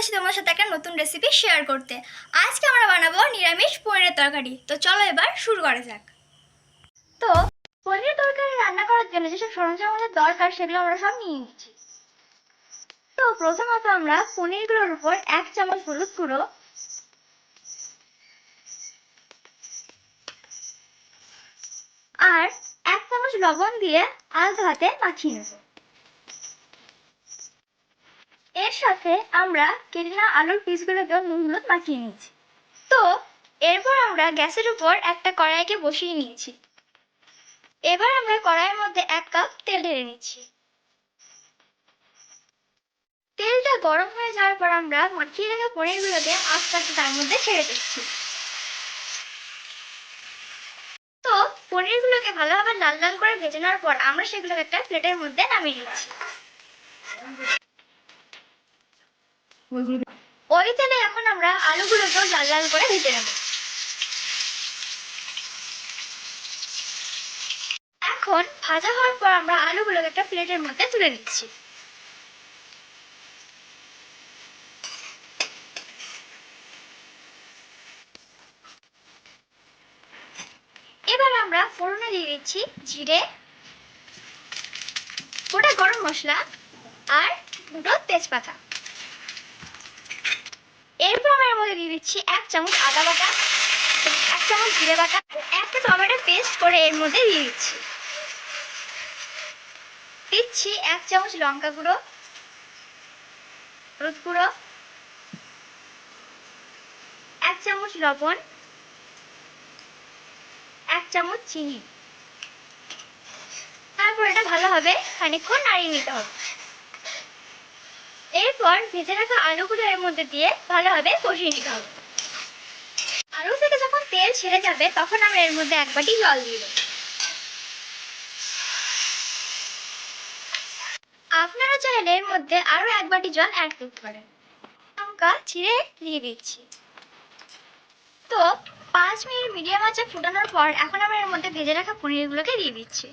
চলেছি তোমার সাথে একটা নতুন রেসিপি শেয়ার করতে। আজকে আমরা বানাবো নিরামিষ পনিরের তরকারি। তো চলো এবার শুরু করা যাক। তো, পনিরের তরকারি রান্না করার জন্য যেসব সরঞ্জাম আমাদের দরকার সেগুলো আমরা সব নিয়ে নিচ্ছি। তো, প্রথমত আমরা পনিরগুলোর উপর এক চামচ হলুদ গুঁড়ো। আর এক চামচ লবণ দিয়ে আলতো হাতে মাখিয়ে নেব। এর সাথে আমরা কেটে নেওয়া আলুর পিসগুলোকেও নুন হলুদ মাখিয়ে নিয়েছি। তো, এরপর আমরা গ্যাসের উপর একটা কড়াইকে বসিয়ে নিয়েছি। এবার আমরা কড়াইয়ের মধ্যে এক কাপ তেল ঢেলে নিচ্ছি। তেলটা গরম হয়ে যাওয়ার পর আমরা মাখিয়ে রাখা পনিরগুলোকে আস্তে আস্তে তার মধ্যে ছেড়ে দিচ্ছি। তো, পনিরগুলোকে ভালোভাবে লাল লাল করে ভেজে নেওয়ার পর আমরা সেগুলোকে একটা প্লেটের মধ্যে নামিয়ে নিচ্ছি। ওই তেলে এখন আমরা আলুগুলোকেও লাল লাল করে ভেজে নেব। এখন ভাজা হওয়ার পর আমরা আলুগুলোকে একটা প্লেটের মধ্যে তুলে নিচ্ছি। এবার আমরা ফোড়নে দিয়ে দিচ্ছি জিরে, গোটা গরম মশলা আর দুটো তেজপাতা এরপর আমরা এর দিয়ে দিচ্ছি এক চামচ আদা বাটা, এক চামচ জিরে বাটা একটা টমেটো পেস্ট করে এর মধ্যে দিয়ে দিচ্ছি। দিচ্ছি এক চামচ লঙ্কা গুঁড়ো, হলুদ গুঁড়ো, এক চামচ লবণ, এক চামচ চিনি। তারপর এটা ভালোভাবে খানিকক্ষণ নাড়িয়ে নিতে হবে। এরপর ভেজে রাখা আলুগুলো এর মধ্যে দিয়ে ভালোভাবে কষিয়ে নিতে হবে। আলু থেকে যখন তেল ছেড়ে যাবে, তখন আমরা এর মধ্যে এক বাটি জল দিয়ে দেবো। আপনারা চাইলে এর মধ্যে আরও এক বাটি জল অ্যাড করতে পারেন। লঙ্কা ছিঁড়ে দিয়ে দিচ্ছি। তো, পাঁচ মিনিট মিডিয়াম আঁচে ফুটানোর পর এখন আমরা এর মধ্যে ভেজে রাখা পনিরগুলোকে দিয়ে দিচ্ছি।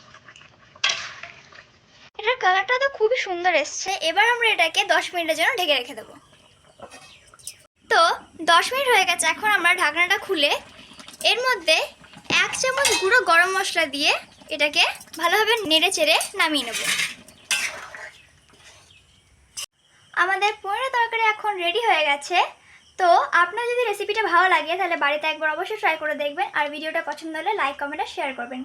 কালারটা তো খুবই সুন্দর এসছে। এবার আমরা এটাকে দশ মিনিটের জন্য ঢেকে রেখে দেবো। তো, দশ মিনিট হয়ে গেছে, এখন আমরা ঢাকনাটা খুলে এর মধ্যে এক চামচ গুঁড়ো গরম মশলা দিয়ে এটাকে ভালোভাবে নেড়ে চেড়ে নামিয়ে নেব। আমাদের পনিরের তরকারি এখন রেডি হয়ে গেছে। তো, আপনার যদি রেসিপিটা ভালো লাগে, তাহলে বাড়িতে একবার অবশ্যই ট্রাই করে দেখবেন। আর ভিডিওটা পছন্দ হলে লাইক কমেন্ট আর শেয়ার করবেন।